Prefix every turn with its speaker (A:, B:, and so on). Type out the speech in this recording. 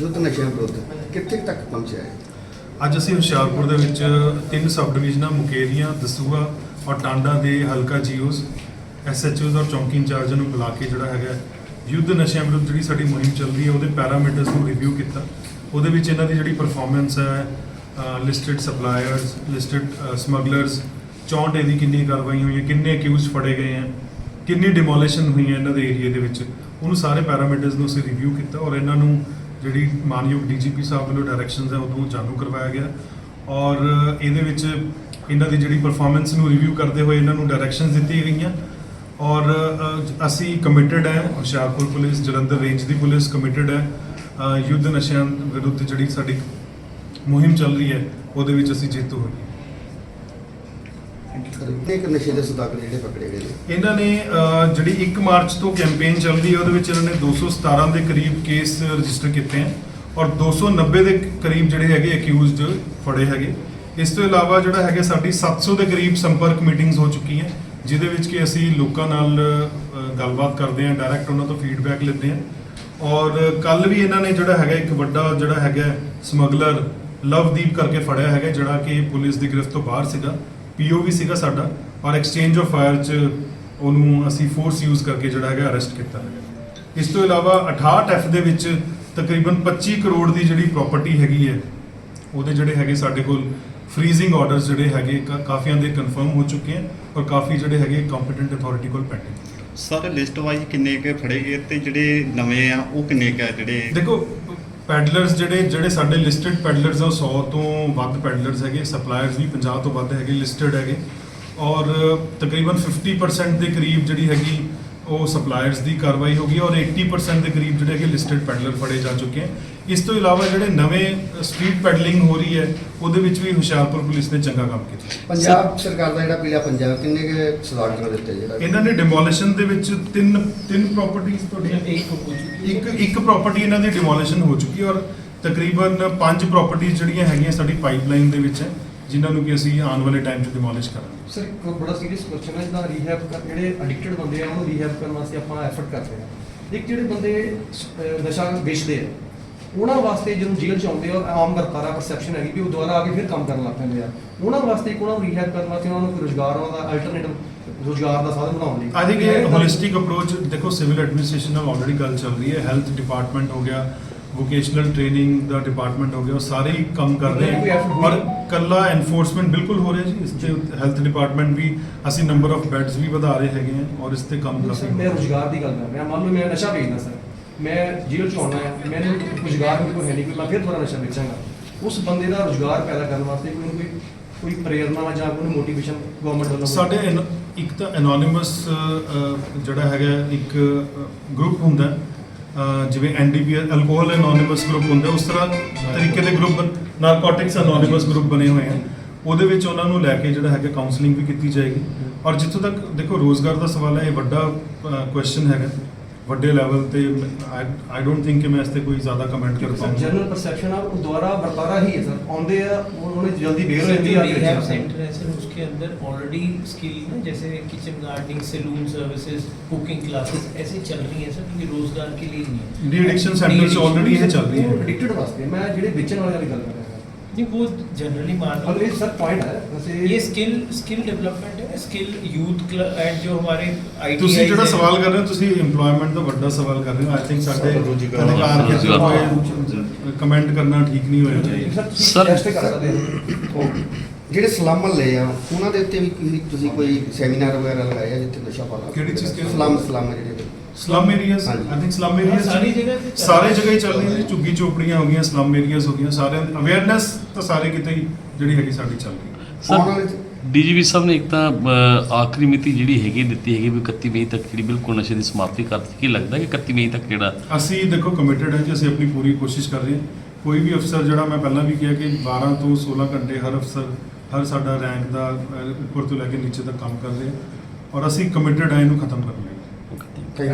A: ਯੁੱਧ ਨਸ਼ਿਆਂ ਵਿਰੁੱਧ ਕਿੱਥੇ ਤੱਕ ਪਹੁੰਚਿਆ ਹੈ
B: ਅੱਜ ਅਸੀਂ ਹੁਸ਼ਿਆਰਪੁਰ ਦੇ ਵਿੱਚ ਤਿੰਨ ਸਬ ਡਿਵੀਜ਼ਨਾਂ ਮੁਕੇਰੀਆਂ ਦਸੂਆ ਔਰ ਟਾਂਡਾ ਦੇ ਹਲਕਾ ਜੀਓਸ ਐਸਐਚਓਜ਼ ਔਰ ਚੌਂਕੀ ਇੰਚਾਰਜ ਨੂੰ ਬੁਲਾ ਕੇ ਜਿਹੜਾ ਹੈਗਾ ਯੁੱਧ ਨਸ਼ਿਆਂ ਵਿਰੁੱਧ ਜਿਹੜੀ ਸਾਡੀ ਮੁਹਿੰਮ ਚੱਲ ਰਹੀ ਹੈ, ਉਹਦੇ ਪੈਰਾਮੀਟਰਸ ਨੂੰ ਰਿਵਿਊ ਕੀਤਾ। ਉਹਦੇ ਵਿੱਚ ਇਹਨਾਂ ਦੀ ਜਿਹੜੀ ਪਰਫਾਰਮੈਂਸ ਹੈ ਲਿਸਟਡ ਸਪਲਾਇਰਸ ਲਿਸਟਡ ਸਮਗਲਰਸ 64 ਇਹਦੀ ਕਿੰਨੀ ਕਾਰਵਾਈ ਹੋਈ ਹੈ ਕਿੰਨੇ ਅਕਿਊਜ਼ ਫੜੇ ਗਏ ਹੈ, ਕਿੰਨੀ ਡਿਮੋਲੀਸ਼ਨ ਹੋਈ ਹੈ ਇਹਨਾਂ ਦੇ ਏਰੀਆ ਦੇ ਵਿੱਚ, ਉਹਨੂੰ ਸਾਰੇ ਪੈਰਾਮੀਟਰਸ ਨੂੰ ਅਸੀਂ ਰਿਵਿਊ ਕੀਤਾ ਔਰ ਇਹਨਾਂ ਨੂੰ ਜਿਹੜੀ ਮਾਨਯੋਗ ਡੀਜੀਪੀ ਸਾਹਿਬ ਵੱਲੋਂ ਡਾਇਰੈਕਸ਼ਨਸ ਹੈ, ਉਦੋਂ ਜਾਣੂ ਕਰਵਾਇਆ ਗਿਆ। ਔਰ ਇਹਦੇ ਵਿੱਚ ਇਹਨਾਂ ਦੀ ਜਿਹੜੀ ਪਰਫਾਰਮੈਂਸ ਨੂੰ ਰਿਵਿਊ ਕਰਦੇ ਹੋਏ ਇਹਨਾਂ ਨੂੰ ਡਾਇਰੈਕਸ਼ਨਸ ਦਿੱਤੀਆਂ ਗਈਆਂ। ਔਰ ਅਸੀਂ ਕਮਿਟਡ ਹੈ, ਹੁਸ਼ਿਆਰਪੁਰ ਪੁਲਿਸ, ਜਲੰਧਰ ਰੇਂਜ ਦੀ ਪੁਲਿਸ ਕਮਿਟਡ ਹੈ। ਯੁੱਧ ਨਸ਼ਿਆਂ ਵਿਰੁੱਧ ਜਿਹੜੀ ਸਾਡੀ ਮੁਹਿੰਮ ਚੱਲ ਰਹੀ ਹੈ, ਉਹਦੇ ਵਿੱਚ ਅਸੀਂ ਜੇਤੂ ਹੋਈਏ
A: ਕਿੰਨੇ ਕੁ ਨਸ਼ੇ ਦੇ ਸੁਦਾਗਰ ਜਿਹੜੇ ਪਕੜੇ ਗਏ ਨੇ।
B: ਇਹਨਾਂ ਨੇ ਜਿਹੜੀ 1 ਮਾਰਚ ਤੋਂ ਕੈਂਪੇਨ ਚੱਲ ਰਹੀ ਹੈ ਉਹਦੇ ਵਿੱਚ ਇਹਨਾਂ ਨੇ 217 ਦੇ ਕਰੀਬ ਕੇਸ ਰਜਿਸਟਰ ਕੀਤੇ ਹਨ ਔਰ 290 ਦੇ ਕਰੀਬ ਜਿਹੜੇ ਹੈਗੇ ਅਕਿਊਜ਼ਡ ਫੜੇ ਹੈਗੇ। ਇਸ ਤੋਂ ਇਲਾਵਾ ਜਿਹੜਾ ਹੈਗਾ ਸਾਡੀ 700 ਦੇ ਕਰੀਬ ਸੰਪਰਕ ਮੀਟਿੰਗਸ ਹੋ ਚੁੱਕੀਆਂ ਜਿਹਦੇ ਵਿੱਚ ਕਿ ਅਸੀਂ ਲੋਕਾਂ ਨਾਲ ਗੱਲਬਾਤ ਕਰਦੇ ਹਾਂ ਡਾਇਰੈਕਟ ਉਹਨਾਂ ਤੋਂ ਫੀਡਬੈਕ ਲੈਂਦੇ ਹਾਂ। ਔਰ ਕੱਲ ਵੀ ਇਹਨਾਂ ਨੇ ਜਿਹੜਾ ਹੈਗਾ ਇੱਕ ਵੱਡਾ ਜਿਹੜਾ ਹੈਗਾ ਸਮਗਲਰ ਲਵਦੀਪ ਕਰਕੇ ਫੜਿਆ ਹੈਗਾ ਜਿਹੜਾ ਕਿ ਪੁਲਿਸ ਦੀ ਗ੍ਰਿਫਤ ਤੋਂ ਬਾਹਰ ਸੀਗਾ। ਪੀਓ ਵੀ ਸੀਗਾ ਸਾਡਾ ਔਰ ਐਕਸਚੇਂਜ ਆਫ ਫਾਇਰ ਚ ਉਹਨੂੰ ਅਸੀਂ ਫੋਰਸ ਯੂਜ਼ ਕਰਕੇ ਜਿਹੜਾ ਹੈਗਾ ਅਰੈਸਟ ਕੀਤਾ ਹੈਗਾ ਇਸ ਤੋਂ ਇਲਾਵਾ 68 ਐਫ ਦੇ ਵਿੱਚ ਤਕਰੀਬਨ 25 ਕਰੋੜ ਦੀ ਜਿਹੜੀ ਪ੍ਰਾਪਰਟੀ ਹੈਗੀ ਹੈ ਉਹਦੇ ਜਿਹੜੇ ਹੈਗੇ ਸਾਡੇ ਕੋਲ ਫ੍ਰੀਜ਼ਿੰਗ ਆਰਡਰਸ ਜਿਹੜੇ ਹੈਗੇ ਕਾਫੀਆਂ ਦੇ ਕਨਫਰਮ ਹੋ ਚੁੱਕੇ ਹਨ ਔਰ ਕਾਫੀ ਜਿਹੜੇ ਹੈਗੇ ਕੰਪੀਟੈਂਟ ਅਥਾਰਟੀ ਕੋਲ ਪੈਂਡਿੰਗ
C: ਸਰ ਲਿਸਟ ਵਾਈਜ਼ ਕਿੰਨੇ ਕੁ ਫੜੇ ਗਏ ਤੇ ਜਿਹੜੇ ਨਵੇਂ ਆ ਉਹ ਕਿੰਨੇ ਕੁ ਜਿਹੜੇ
B: ਦੇਖੋ ਪੈਡਲਰਸ ਜਿਹੜੇ ਜਿਹੜੇ ਸਾਡੇ ਲਿਸਟਡ ਪੈਡਲਰਸ ਆ, ਉਹ 100 ਤੋਂ ਵੱਧ ਪੈਡਲਰਸ ਹੈਗੇ ਸਪਲਾਇਰਸ ਵੀ 50 ਤੋਂ ਵੱਧ ਹੈਗੇ ਲਿਸਟਡ ਹੈਗੇ। ਔਰ ਤਕਰੀਬਨ 50% ਦੇ ਕਰੀਬ ਜਿਹੜੀ ਹੈਗੀ ਉਹ ਸਪਲਾਇਰਸ ਦੀ ਕਾਰਵਾਈ ਹੋ ਗਈ ਔਰ 80% ਦੇ ਕਰੀਬ ਜਿਹੜੇ ਹੈਗੇ ਲਿਸਟਡ ਪੈਡਲਰ ਫੜੇ ਜਾ ਚੁੱਕੇ ਹਨ ਇਸ ਤੋਂ ਇਲਾਵਾ ਜਿਹੜੇ ਨਵੇਂ ਸਟਰੀਟ ਪੈਡਲਿੰਗ ਹੋ ਰਹੀ ਹੈ ਉਹਦੇ ਵਿੱਚ ਵੀ ਹੁਸ਼ਿਆਰਪੁਰ ਪੁਲਿਸ ਨੇ ਚੰਗਾ ਕੰਮ ਕੀਤਾ।
A: ਪੰਜਾਬ ਸਰਕਾਰ ਦਾ ਜਿਹੜਾ ਪੀਲਾ ਪੰਜਾਬ ਕਿੰਨੇ ਕੁ ਸੁਦਾਗਰ ਦਿੱਤੇ ਜਿਹੜਾ?
B: ਇਹਨਾਂ ਨੇ ਡਿਮੋਲੀਸ਼ਨ ਦੇ ਵਿੱਚ ਤਿੰਨ ਤਿੰਨ ਪ੍ਰਾਪਰਟੀਆਂ ਤੁਹਾਡੀਆਂ ਇੱਕ ਇੱਕ ਪ੍ਰਾਪਰਟੀ ਇਹਨਾਂ ਦੀ ਡਿਮੋਲੀਸ਼ਨ ਹੋ ਚੁੱਕੀ ਔਰ ਤਕਰੀਬਨ ਪੰਜ ਪ੍ਰਾਪਰਟੀਆਂ ਜਿਹੜੀਆਂ ਹੈਗੀਆਂ ਸਾਡੀ ਪਾਈਪਲਾਈਨ ਦੇ ਵਿੱਚ ਹੈ। ਜਿਨ੍ਹਾਂ ਨੂੰ ਕਿ ਅਸੀਂ ਆਉਣ ਵਾਲੇ ਟਾਈਮ 'ਚ ਡਿਮੋਲਿਸ਼ ਕਰਾਂਗੇ।
D: ਸਰ ਇੱਕ ਬੜਾ ਸੀਰੀਅਸ ਕੁਐਸਚਨ ਹੈ ਜਿਹਦਾ ਰੀਹੈਬ ਜਿਹੜੇ ਐਡਿਕਟਡ ਬੰਦੇ ਆ ਉਹਨੂੰ ਰੀਹੈਬ ਕਰਨ ਵਾਸਤੇ ਆਪਾਂ ਐਫਰਟ ਕਰਦੇ ਆ ਇੱਕ ਜਿਹੜੇ ਬੰਦੇ ਅਹ, ਨਸ਼ਾ ਵੇਚਦੇ ਆ ਉਹਨਾਂ ਵਾਸਤੇ ਜਦੋਂ ਜੇਲ੍ਹ ਚ ਆਉਂਦੇ ਆ ਆਮ ਕਰਤਾਰਾ ਪਰਸੈਪਸ਼ਨ ਹੈਗੀ ਵੀ ਉਹ ਦੁਬਾਰਾ ਆ ਕੇ ਫਿਰ ਕੰਮ ਕਰਨ ਲੱਗ ਪੈਂਦੇ ਆ। ਉਹਨਾਂ ਵਾਸਤੇ ਇੱਕ ਉਹਨਾਂ ਨੂੰ ਰੀਹੈਬ ਕਰਨ ਵਾਸਤੇ ਉਹਨਾਂ ਨੂੰ ਕੋਈ ਰੋਜ਼ਗਾਰ ਉਹਨਾਂ ਦਾ ਅਲਟਰਨੇਟਿਵ ਰੋਜ਼ਗਾਰ ਦਾ ਸਾਧਨ ਬਣਾਉਣ ਲਈ।
B: ਆਈ ਥਿੰਕ ਇਹ ਹੋਲਿਸਟਿਕ ਅਪਰੋਚ ਦੇਖੋ ਸਿਵਲ ਐਡਮਿਨਿਸਟ੍ਰੇਸ਼ਨ ਨਾਲ ਆਲਰੇਡੀ ਗੱਲ ਚੱਲ ਰਹੀ ਹੈ ਹੈਲਥ ਡਿਪਾਰਟਮੈਂਟ ਹੋ ਗਿਆ ਵੋਕੇਸ਼ਨਲ ਟ੍ਰੇਨਿੰਗ ਦਾ ਡਿਪਾਰਟਮੈਂਟ ਹੋ ਗਿਆ ਉਹ ਸਾਰੇ ਹੀ ਕੰਮ ਕਰ ਰਹੇ ਹੈ? ਔਰ ਕੱਲਾ ਐਨਫੋਰਸਮੈਂਟ ਬਿਲਕੁਲ ਹੋ ਰਿਹਾ ਜੀ ਇਸ ਤੇ ਹੈਲਥ ਡਿਪਾਰਟਮੈਂਟ ਵੀ ਅਸੀਂ ਨੰਬਰ ਆਫ ਬੈੱਡਸ ਵੀ ਵਧਾ ਰਹੇ ਹੈਗੇ ਹਾਂ ਔਰ ਇਸ ਤੇ ਕੰਮ
D: ਸਰ
B: ਕਾਫੀ
D: ਮੈਂ ਰੋਜ਼ਗਾਰ ਦੀ ਗੱਲ ਕਰ ਰਿਹਾ ਮੰਨ ਲਓ ਮੈਂ ਨਸ਼ਾ ਵੇਚਦਾ ਸਰ ਮੈਂ ਜੇਲ੍ਹ ਚ ਆਉਣਾ ਹੈ ਮੈਨੂੰ ਰੋਜ਼ਗਾਰ ਮੇਰੇ ਕੋਲ ਹੈ ਨਹੀਂ ਕੋਈ ਮੈਂ ਫਿਰ ਦੁਬਾਰਾ ਨਸ਼ਾ ਵੇਚਾਂਗਾ ਉਸ ਬੰਦੇ ਦਾ ਰੋਜ਼ਗਾਰ ਪੈਦਾ ਕਰਨ ਵਾਸਤੇ ਕੋਈ ਕੋਈ ਕੋਈ ਪ੍ਰੇਰਨਾ ਜਾਂ ਕੋਈ ਮੋਟੀਵੇਸ਼ਨ ਗਵਰਨਮੈਂਟ ਵੱਲੋਂ
B: ਸਾਡੇ ਇੱਕ ਤਾਂ ਐਨੋਨਿਮਸ ਜਿਹੜਾ ਹੈਗਾ ਇੱਕ ਗਰੁੱਪ ਹੁੰਦਾ ਜਿਵੇਂ ਐਨਡੀਪੀ ਅਲਕੋਹਲ ਐਨੋਨਿਮਸ ਗਰੁੱਪ ਹੁੰਦਾ ਉਸ ਤਰ੍ਹਾਂ ਤਰੀਕੇ ਦੇ ਗਰੁੱਪ ਨਾਰਕੋਟਿਕਸ ਐਨੋਨਿਮਸ ਗਰੁੱਪ ਬਣੇ ਹੋਏ ਹਨ ਉਹਦੇ ਵਿੱਚ ਉਹਨਾਂ ਨੂੰ ਲੈ ਕੇ ਜਿਹੜਾ ਹੈਗਾ ਕਾਉਂਸਲਿੰਗ ਵੀ ਕੀਤੀ ਜਾਏਗੀ। ਔਰ ਜਿੱਥੋਂ ਤੱਕ ਦੇਖੋ ਰੋਜ਼ਗਾਰ ਦਾ ਸਵਾਲ ਹੈ, ਇਹ ਵੱਡਾ ਕੁਐਸਚਨ ਹੈਗਾ। ਵੱਡੇ ਲੈਵਲ ਤੇ ਆਈ ਡੋਨਟ ਥਿੰਕ ਕਿ ਮੈਂ ਇਸ ਤੇ ਕੋਈ ਜ਼ਿਆਦਾ ਕਮੈਂਟ ਕਰ
D: ਸਰ
B: ਪਾਉਂਗਾ
D: ਜਨਰਲ ਪਰਸੈਪਸ਼ਨ ਆ ਉਹ ਦੁਬਾਰਾ ਵਰਤਾਰਾ ਹੀ ਹੈ ਸਰ ਆਉਂਦੇ आ वो उन्होंने जल्दी बेर हो जाती है
E: रिहैब
D: आगे
E: सेंटर है सर उसके अंदर ऑलरेडी स्किल ना जैसे kitchen gardening salon services cooking classes ऐसे चल रही हैं सर क्योंकि रोजगार के लिए नहीं है
B: ਡੀ ਐਡਿਕਸ਼ਨ ਸੈਂਟਰ ਚ ਆਲਰੇਡੀ ਇਹ ਚੱਲ ਰਹੀ ਹੈ
D: एडिक्टेड वास्ते मैं ਜਿਹੜੇ ਵੇਚਣ ਵਾਲਿਆਂ ਦੀ ਗੱਲ ਕਰ ਰਿਹਾ
E: नहीं वो जनरली मान
D: ਹਾਂ और ये सर पॉइंट है वैसे
E: ये स्किल स्किल डेवलपमेंट है स्किल यूथ एंड जो हमारे आई
B: ਤੁਸੀਂ ਜਿਹੜਾ ਸਵਾਲ ਕਰ ਰਹੇ ਹੋ ਤੁਸੀਂ EMPLOYMENT ਦਾ ਵੱਡਾ ਸਵਾਲ ਕਰ ਰਹੇ ਹੋ ਆਈ ਥਿੰਕ ਸਾਡੇ
C: ਰੁਜ਼ਗਾਰ-
B: ਅਧਿਕਾਰ ਖੇਤਰ
C: ਰੁਜ਼ਗਾਰ।
B: ਹੋਏ ਕਮੈਂਟ ਕਰਨਾ ਠੀਕ ਨਹੀਂ ਹੋਏਗਾ
D: ਸਰ ਤੁਸੀਂ
F: Sir-
D: ਟੈਸਟ ਕਰ ਸਕਦੇ ਹੋ
A: ਜਿਹੜੇ ਸਲਮ ਮਹੱਲੇ ਆ ਉਹਨਾਂ ਦੇ ਉੱਤੇ ਵੀ ਤੁਸੀਂ ਕੋਈ ਸੈਮੀਨਾਰ ਵਗੈਰਾ ਲਗਾਇਆ ਜਿੱਥੇ ਨਸ਼ਾ ਪਾਣਾ
B: ਕਿਹੜੀ ਚੀਜ਼ ਕਿਹੜੀ?
A: ਸਲਮ ਸਲਮ ਜਿਹੜੇ
B: ਸਲਮ ਏਰੀਆਜ਼
A: ਹਾਂਜੀ।
B: ਆਈ ਥਿੰਕ ਸਲਮ ਏਰੀਆਜ਼
E: ਸਾਰੀ ਜਗ੍ਹਾ ਤੇ
B: ਸਾਰੇ। ਜਗ੍ਹਾ ਹੀ ਚੱਲ ਰਹੀ ਹੈ ਝੁੱਗੀ ਝੋਪੜੀਆਂ ਹੋ ਗਈਆਂ ਸਲਮ ਏਰੀਆਜ਼ ਹੋ ਗਈਆਂ ਸਾਰਿਆਂ ਦੀ ਅਵੇਅਰਨੈਸ ਤਾਂ ਸਾਰੇ ਕਿਤੇ ਹੀ ਜਿਹੜੀ ਹੈਗੀ ਸਾਡੀ ਚੱਲ ਰਹੀ ਹੈ।
A: ਆਉਣ
F: ਡੀਜੀਪੀ ਸਾਹਿਬ ਨੇ ਇੱਕ ਤਾਂ ਆਖਰੀ ਮਿਤੀ ਜਿਹੜੀ ਹੈਗੀ ਦਿੱਤੀ ਹੈਗੀ ਵੀ 31 ਮਈ ਤੱਕ ਜਿਹੜੀ ਬਿਲਕੁਲ ਨਸ਼ੇ ਦੀ ਸਮਾਪਤੀ ਕਰ ਦਿੱਤੀ। ਕੀ ਲੱਗਦਾ ਕਿ 31 ਮਈ ਤੱਕ ਜਿਹੜਾ
B: ਅਸੀਂ ਦੇਖੋ ਕਮਿਟਡ ਹੈ ਕਿ ਅਸੀਂ ਆਪਣੀ ਪੂਰੀ ਕੋਸ਼ਿਸ਼ ਕਰ ਰਹੇ ਹਾਂ। ਕੋਈ ਵੀ ਅਫਸਰ ਜਿਹੜਾ ਮੈਂ ਪਹਿਲਾਂ ਵੀ ਕਿਹਾ ਕਿ 12 ਤੋਂ 16 ਘੰਟੇ ਹਰ ਅਫਸਰ ਹਰ ਸਾਡਾ ਰੈਂਕ ਦਾ ਉੱਪਰ ਤੋਂ ਲੈ ਕੇ ਨੀਚੇ ਤੱਕ ਕੰਮ ਕਰ ਰਹੇ ਔਰ ਅਸੀਂ ਕਮਿਟਡ ਹੈ ਇਹਨੂੰ ਖਤਮ ਕਰਨ ਲਈ।
A: ਕਈ